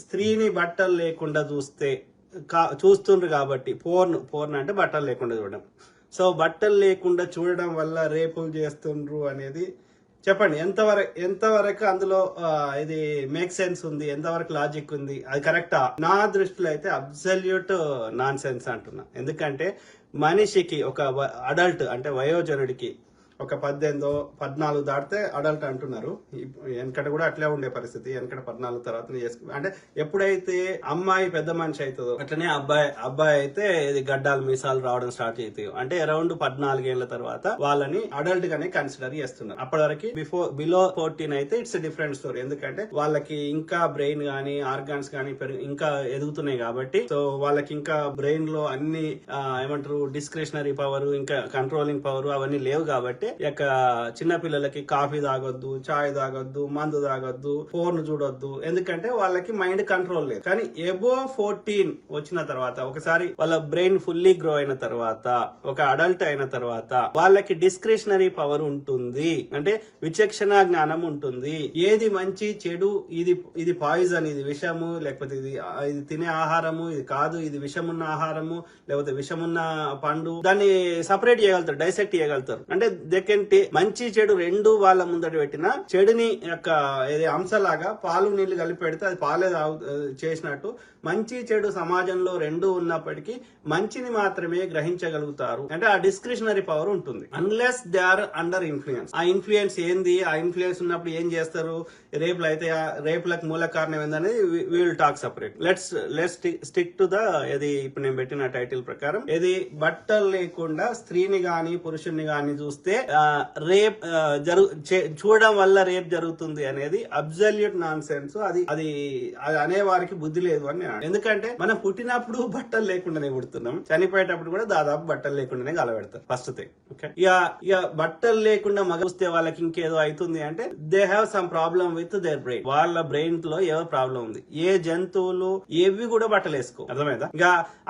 స్త్రీని బట్టలు లేకుండా చూస్తే కా చూస్తుండ్రు కాబట్టి పోర్న్ పోర్న్ అంటే బట్టలు లేకుండా చూడడం. సో బట్టలు లేకుండా చూడడం వల్ల రేపులు చేస్తుండ్రు అనేది చెప్పండి. ఎంతవరకు ఎంతవరకు అందులో ఇది మేక్ సెన్స్ ఉంది? ఎంతవరకు లాజిక్ ఉంది? అది కరెక్టా నా దృష్టిలో అయితే అబ్సల్యూట్ నాన్ సెన్స్ అంటున్నా. ఎందుకంటే మనిషికి ఒక అడల్ట్ అంటే వయోజనుడికి ఒక పద్దెనిమిదో పద్నాలుగు దాటితే అడల్ట్ అంటున్నారు. వెనకట కూడా అట్లే ఉండే పరిస్థితి. వెనకట పద్నాలుగు తర్వాత చేసుకు అంటే ఎప్పుడైతే అమ్మాయి పెద్ద మనిషి అవుతుందో అట్లనే అబ్బాయి అబ్బాయి అయితే ఇది గడ్డాలు మీసాలు రావడం స్టార్ట్ అవుతాయి అంటే అరౌండ్ పద్నాలుగేళ్ళ తర్వాత వాళ్ళని అడల్ట్ గానే కన్సిడర్ చేస్తున్నారు. అప్పటి వరకు బిఫోర్ బిలో ఫోర్టీన్ అయితే ఇట్స్ డిఫరెంట్ స్టోరీ. ఎందుకంటే వాళ్ళకి ఇంకా బ్రెయిన్ గానీ ఆర్గాన్స్ గానీ పెరుగు ఇంకా ఎదుగుతున్నాయి కాబట్టి. సో వాళ్ళకి ఇంకా బ్రెయిన్లో అన్ని ఏమంటారు డిస్క్రిషనరీ పవర్ ఇంకా కంట్రోలింగ్ పవర్ అవన్నీ లేవు కాబట్టి యొక్క చిన్నపిల్లలకి కాఫీ తాగొద్దు చాయ్ తాగొద్దు మందు తాగొద్దు ఫోన్ చూడొద్దు. ఎందుకంటే వాళ్ళకి మైండ్ కంట్రోల్ లేదు. కానీ ఎబో ఫోర్టీన్ వచ్చిన తర్వాత ఒకసారి వాళ్ళ బ్రెయిన్ ఫుల్లీ గ్రో అయిన తర్వాత ఒక అడల్ట్ అయిన తర్వాత వాళ్ళకి డిస్క్రిషనరీ పవర్ ఉంటుంది. అంటే విచక్షణ జ్ఞానం ఉంటుంది. ఏది మంచి చెడు ఇది ఇది పాయిజన్ ఇది విషము లేకపోతే ఇది ఇది తినే ఆహారము ఇది కాదు ఇది విషమున్న ఆహారము లేకపోతే విషమున్న పండు దాన్ని సపరేట్ చేయగలుగుతారు డైసెక్ట్ చేయగలుగుతారు. అంటే దే మంచి చెడు రెండు వాళ్ళ ముందట పెట్టిన చెడుని యొక్క ఏది అంశలాగా పాలు నీళ్ళు కలిపి పెడితే అది పాలే చేసినట్టు మంచి చెడు సమాజంలో రెండు ఉన్నప్పటికీ మంచిని మాత్రమే గ్రహించగలుగుతారు. అంటే ఆ డిస్క్రిషనరీ పవర్ ఉంటుంది. Unless they are under influence ఆ ఇన్ఫ్లుయెన్స్ ఏంది? ఆ ఇన్ఫ్లుయెన్స్ ఉన్నప్పుడు ఏం చేస్తారు? రేపులు అయితే ఆ రేపులకు మూల కారణం ఏందనేది will talk separate let's let's stick to the ఇది ఇప్పుడు నేను పెట్టిన టైటిల్ ప్రకారం. ఇది బట్టలు లేకుండా స్త్రీని గాని పురుషుని గాని చూస్తే రేప్ జరుగు చూడడం వల్ల రేప్ జరుగుతుంది అనేది అబ్జల్యూట్ నాన్ సెన్స్ అది అది అది అనే వారికి బుద్ధి లేదు అని నేను ఎందుకంటే మనం పుట్టినప్పుడు బట్టలు లేకుండానే పుడుతున్నాం చనిపోయేటప్పుడు కూడా దాదాపు బట్టలు లేకుండానే గలబెడతారు ఫస్ట్ థింగ్ ఓకే ఇక ఇక బట్టలు లేకుండా మగ చూస్తే వాళ్ళకి ఇంకేదో అవుతుంది అంటే they have some problem with their brain వాళ్ళ బ్రెయిన్లో ఏదో ప్రాబ్లం ఉంది. ఏ జంతువులు ఏవి కూడా బట్టలు వేసుకో అర్థమైందా? ఇక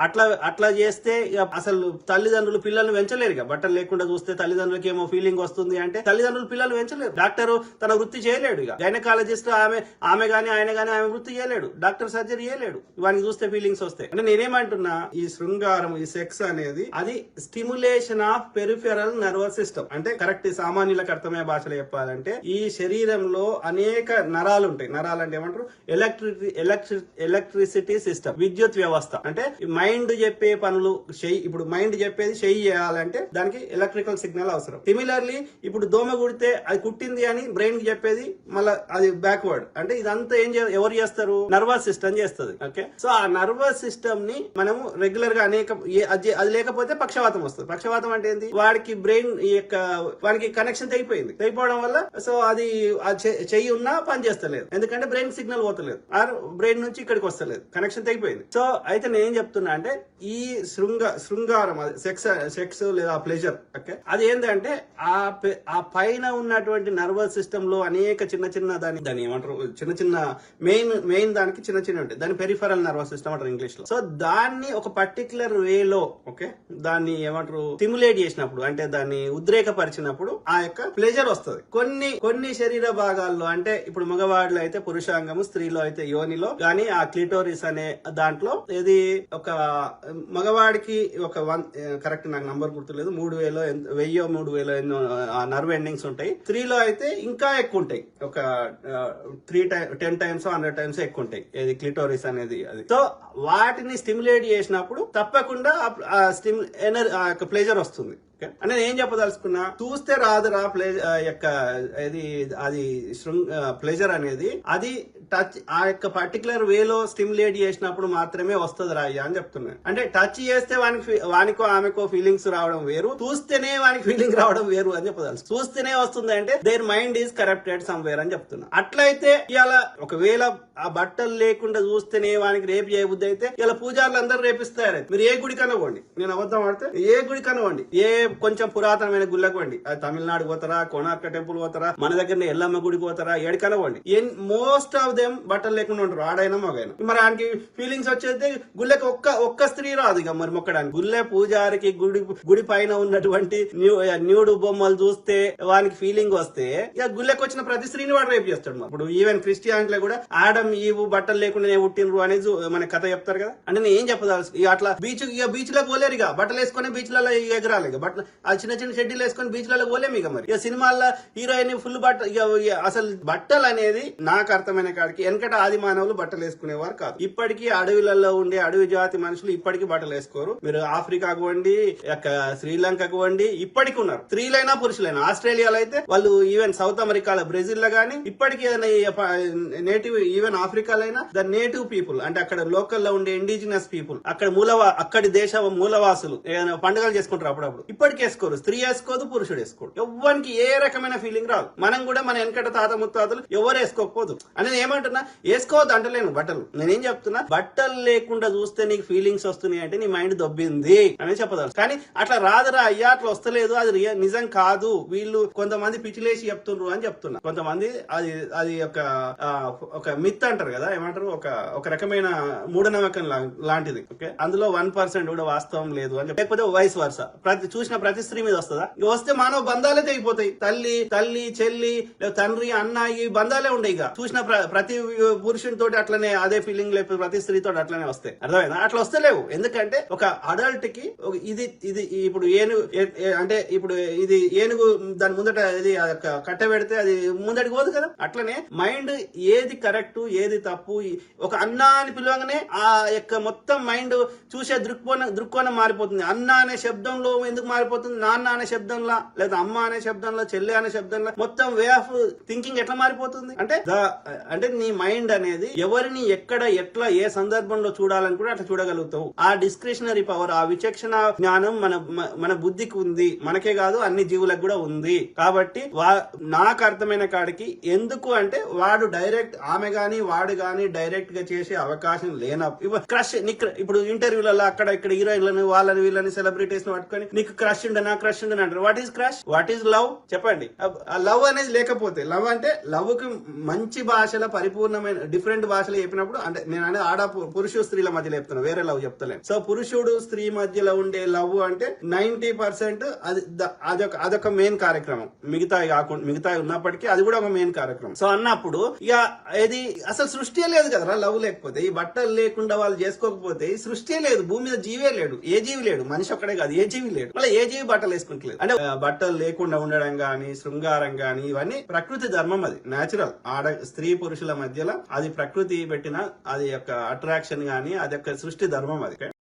అట్లా అట్లా చేస్తే ఇక అసలు తల్లిదండ్రులు పిల్లల్ని పెంచలేరు ఇక. బట్టలు లేకుండా చూస్తే తల్లిదండ్రులకి ఏమో ఫీలింగ్ వస్తుంది అంటే తల్లిదండ్రులు పిల్లలు పెంచలేరు. డాక్టర్ తన వృత్తి చేయలేడు ఇక. గైనకాలజిస్ట్ ఆమె ఆమె గాని ఆయన గాని ఆమె వృత్తి చేయలేడు. డాక్టర్ సర్జరీ చేయలేడు. వానికి చూస్తే ఫీలింగ్స్ వస్తాయి. అంటే నేనేమంటున్నా ఈ శృంగారం ఈ సెక్స్ అనేది అది stimulation of peripheral nervous system అంటే కరెక్ట్ సామాన్యులకు అర్థమయ్యే భాషలో చెప్పాలంటే ఈ శరీరంలో అనేక నరాలు ఉంటాయి. నరాలు అంటే ఏమంటారు? ఎలక్ట్రిసి ఎలక్ట్రి ఎలక్ట్రిసిటీ సిస్టమ్ విద్యుత్ వ్యవస్థ. అంటే మైండ్ చెప్పే పనులు చెయ్యి ఇప్పుడు మైండ్ చెప్పేది చెయ్యి చేయాలంటే దానికి ఎలక్ట్రికల్ సిగ్నల్ అవసరం. సిమిలర్లీ ఇప్పుడు దోమ కుడితే అది కుట్టింది అని బ్రెయిన్కి చెప్పేది మళ్ళీ అది బ్యాక్వర్డ్ అంటే ఇదంతా ఏం చే- ఎవరు చేస్తారు? నర్వస్ సిస్టమ్ చేస్తుంది. ఓకే సో ఆ నర్వస్ సిస్టమ్ని మనము రెగ్యులర్గా అనేక అది అది లేకపోతే పక్షవాతం వస్తుంది. పక్షవాతం అంటే ఏంటి వాడికి బ్రెయిన్ ఈ యొక్క వానికి కనెక్షన్ తెగిపోయింది. తెగిపోవడం వల్ల సో అది చెయ్యి ఉన్నా పని చేస్తలేదు. ఎందుకంటే బ్రెయిన్ సిగ్నల్ పోతలేదు. ఆర్ బ్రెయిన్ నుంచి ఇక్కడికి వస్తలేదు. కనెక్షన్ తెగిపోయింది. సో అయితే నేను ఏం చెప్తున్నా అంటే ఈ శృంగ శృంగారం అది సెక్స్ సెక్స్ లేదా ప్లెజర్ ఓకే అది ఏంటంటే ఆ ఆ పైన ఉన్నటువంటి నర్వస్ సిస్టమ్లో అనేక చిన్న చిన్న దాని దాని ఏమంటారు చిన్న చిన్న మెయిన్ మెయిన్ దానికి చిన్న చిన్న ఉంటాయి. దాని పెరిఫరల్ నర్వస్ సిస్టమ్ అంటారు ఇంగ్లీష్లో. సో దాన్ని ఒక పర్టికులర్ వేలో ఓకే దాన్ని ఏమంటారు స్టిములేట్ చేసినప్పుడు అంటే దాన్ని ఉద్రేకపరిచినప్పుడు ఆ యొక్క ప్లెజర్ వస్తుంది. కొన్ని కొన్ని శరీర భాగాల్లో అంటే ఇప్పుడు మగవాడిలో అయితే పురుషాంగము స్త్రీలో అయితే యోనిలో కానీ ఆ క్లిటోరిస్ అనే దాంట్లో ఇది ఒక మగవాడికి ఒక వన్ కరెక్ట్ నాకు నంబర్ గుర్తులేదు మూడు వేలో వెయ్యో మూడు వేలో నర్వ్ ఎండింగ్స్ ఉంటాయి. త్రీలో అయితే ఇంకా ఎక్కువ ఉంటాయి ఒక three time ten times hundred times ఎక్కువ ఉంటాయి ఏది క్లిటోరిస్ అనేది అది. సో వాటిని స్టిమ్యులేట్ చేసినప్పుడు తప్పకుండా స్టిమ్ ఎనర్జీ యొక్క ప్లేజర్ వస్తుంది. అంటే నేను ఏం చెప్పదలుచుకున్నా చూస్తే రాదురా ప్లే యొక్క ఇది అది ప్లెజర్ అనేది అది టచ్ ఆ యొక్క పర్టికులర్ వేలో స్టిమ్యులేట్ చేసినప్పుడు మాత్రమే వస్తుంది రా అని చెప్తున్నాను అంటే టచ్ చేస్తే వానికి వానికో ఆమెకో ఫీలింగ్స్ రావడం వేరు. చూస్తేనే వానికి ఫీలింగ్ రావడం వేరు అని చెప్పదలుసు చూస్తేనే వస్తుంది అంటే their mind is corrupted somewhere అని చెప్తున్నా. అట్లయితే ఇలా ఒకవేళ ఆ బట్టలు లేకుండా చూస్తేనే వానికి రేపు చేయబుద్ది అయితే ఇలా పూజారులు అందరూ రేపిస్తారు మీరు ఏ గుడి కనవ్వండి నేను అబద్ధం ఆడితే ఏ గుడి కనవ్వండి ఏ కొంచెం పురాతనమైన గుళ్ళకు పోండి. అది తమిళనాడు పోతారా కోనార్క టెంపుల్ పోతారా మన దగ్గర ఎల్లమ్మ గుడికి పోతారా ఎడికైనా పోండి మోస్ట్ ఆఫ్ ద దెమ్ బట్టలు లేకుండా ఉంటారు ఆడైనా మగైనా. మరి ఆయనకి ఫీలింగ్స్ వచ్చేది గుళ్ళకి ఒక్క ఒక్క స్త్రీ రాదు ఇక మరి మొక్కడానికి. గుళ్ళే పూజారికి గుడి గుడి పైన ఉన్నటువంటి న్యూ న్యూడు బొమ్మలు చూస్తే వానికి ఫీలింగ్ వస్తే ఇక గుళ్ళకి వచ్చిన ప్రతి స్త్రీని వాడు రేపు చేస్తాడు మరి. ఇప్పుడు ఈవెన్ క్రిస్టియానిటీలో కూడా ఆడం ఈవు బట్టలు లేకుండా పుట్టినరు అనేది మన కథ చెప్తారు కదా. అంటే నేను ఏం చెప్పదాల్సి ఇక అట్లా బీచ్ ఇక బీచ్లో పోలేరు ఇక. బట్టలు వేసుకొని బీచ్లలో ఎగరాలి ఇక. బట్టలు ఆ చిన్న చిన్న షెడ్యూల్ వేసుకొని బీచ్లలో పోలేము ఇక మరి. ఇక సినిమాల్లో హీరోయిన్ ఫుల్ బట్ట ఇక ఇక అసలు బట్టలు అనేది నాకు అర్థమైన కాడికి వెనకట ఆది మానవులు బట్టలు వేసుకునేవారు కాదు. ఇప్పటికీ అడవిలలో ఉండే అడవి జాతి మనుషులు ఇప్పటికీ బట్టలు వేసుకోరు. మీరు ఆఫ్రికాకు వండి శ్రీలంకకు వండి ఇప్పటికి ఉన్నారు. స్త్రీలైనా పురుషులైనా. ఆస్ట్రేలియాలో అయితే వాళ్ళు ఈవెన్ సౌత్ అమెరికాలో బ్రెజిల్లో గానీ ఇప్పటికీ నేటివ్ ఈవెన్ ఆఫ్రికాలో అయినా ద నేటివ్ పీపుల్ అంటే అక్కడ లోకల్లో ఉండే ఇండిజినస్ పీపుల్ అక్కడ మూలవా అక్కడి దేశ మూలవాసులు ఏదైనా పండుగలు చేసుకుంటారు అప్పుడప్పుడు. ఇప్పటికి వేసుకోరు. స్త్రీ వేసుకోదు పురుషుడు వేసుకోడు. ఎవ్వరికి ఏ రకమైన ఫీలింగ్ రాదు. మనం కూడా మన వెనకట తాత ముత్తాతలు ఎవరు వేసుకోకపోదు. అని ఏమ ఏమంటున్నా? వేసుకోవద్దు అంటలేను బట్టలు. నేనేం చెప్తున్నా? బట్టలు లేకుండా చూస్తే నీకు ఫీలింగ్స్ వస్తున్నాయి అంటే నీ మైండ్ దొబ్బింది. అని చెప్పదాను కానీ అట్లా రాదురా అయ్యా అట్లా వస్తలేదు అది నిజం కాదు. వీళ్ళు కొంతమంది పిచ్చిలేసి చెప్తుండ్రు అని చెప్తున్నా. కొంతమంది అది అది ఒక ఒక మిత్ అంటారు కదా ఏమంటారు? ఒక ఒక రకమైన మూఢనమ్మకం లా- లాంటిది ఓకే? అందులో వన్ పర్సెంట్ కూడా వాస్తవం లేదు అని చెప్పి. లేకపోతే వయసు వరుస ప్రతి చూసిన ప్రతి స్త్రీ మీద వస్తుందా? వస్తే మానవ బంధాలే తెగిపోతాయి. తల్లి తల్లి చెల్లి తండ్రి అన్న ఈ బంధాలే ఉండేవి ఇక. చూసిన ప్ర- ప్రతి పురుషుని తోటి అట్లనే అదే ఫీలింగ్ లేకపోతే ప్రతి స్త్రీ తోటి అట్లనే వస్తాయి. అర్థమైందా? అట్లా వస్తలేవు ఎందుకంటే ఒక అడల్ట్కి ఇది ఇది ఇప్పుడు ఏనుగు అంటే ఇప్పుడు ఇది ఏనుగు దాని ముందట ఇది కట్ట పెడితే అది ముందడికి పోదు కదా? అట్లనే మైండ్ ఏది కరెక్ట్ ఏది తప్పు ఒక అన్నా అని పిలవగానే ఆ యొక్క మొత్తం మైండ్ చూసే దృక్కోణం దృక్కోణం మారిపోతుంది. అన్న అనే శబ్దంలో ఎందుకు మారిపోతుంది? నాన్న అనే శబ్దంలో లేదా అమ్మ అనే శబ్దంలో చెల్లి అనే శబ్దంలో మొత్తం వే ఆఫ్ థింకింగ్ ఎట్లా మారిపోతుంది? అంటే అంటే నీ మైండ్ అనేది ఎవరిని ఎక్కడ ఎట్లా ఏ సందర్భంలో చూడాలని కూడా అట్లా చూడగలుగుతావు. ఆ డిస్క్రిషనరీ పవర్ ఆ విచక్షణ జ్ఞానం మన మన బుద్ధికి ఉంది. మనకే కాదు అన్ని జీవులకు కూడా ఉంది. కాబట్టి వా- నాకు అర్థమైన కాడికి ఎందుకు అంటే వాడు డైరెక్ట్ ఆమె గాని వాడు గాని డైరెక్ట్గా చేసే అవకాశం లేనప్పుడు క్రష్ ఇప్పుడు ఇంటర్వ్యూలలో అక్కడ ఇక్కడ హీరోయిన్లను వాళ్ళని వీళ్ళని సెలబ్రిటీస్ పట్టుకొని నీకు క్రష్ ఉండే నా క్రష్ ఉండే అంటారు. What is crush what is love చెప్పండి. ఆ లవ్ అనేది లేకపోతే లవ్ అంటే లవ్కి మంచి భాషల పరిపూర్ణమైన డిఫరెంట్ భాషలు చెప్పినప్పుడు అంటే నేను అనేది ఆడ పురుషు స్త్రీల మధ్యలో చెప్తున్నా వేరే లవ్ చెప్తలేను. సో పురుషుడు స్త్రీ మధ్యలో ఉండే లవ్ అంటే నైన్టీ పర్సెంట్ అది అదొక అదొక మెయిన్ కార్యక్రమం. మిగతా కాకుండా మిగతా ఉన్నప్పటికీ అది కూడా ఒక మెయిన్ కార్యక్రమం. సో అన్నప్పుడు ఇక ఇది అసలు సృష్టి లేదు కదరా లవ్ లేకపోతే ఈ బట్టలు లేకుండా వాళ్ళు చేసుకోకపోతే ఈ సృష్టి లేదు. భూమి మీద జీవే లేడు. ఏ జీవి లేడు? మనిషి ఒక్కడే కాదు. ఏ జీవి లేడు? మళ్ళీ ఏ జీవి బట్టలు వేసుకుంటలేదు? అంటే బట్టలు లేకుండా ఉండడం గాని శృంగారం గాని ఇవన్నీ ప్రకృతి ధర్మం అది. నేచురల్ ఆడ స్త్రీ పురుషుల మధ్యలో అది ప్రకృతి పెట్టిన అది యొక్క అట్రాక్షన్ గాని అది యొక్క సృష్టి ధర్మం అది.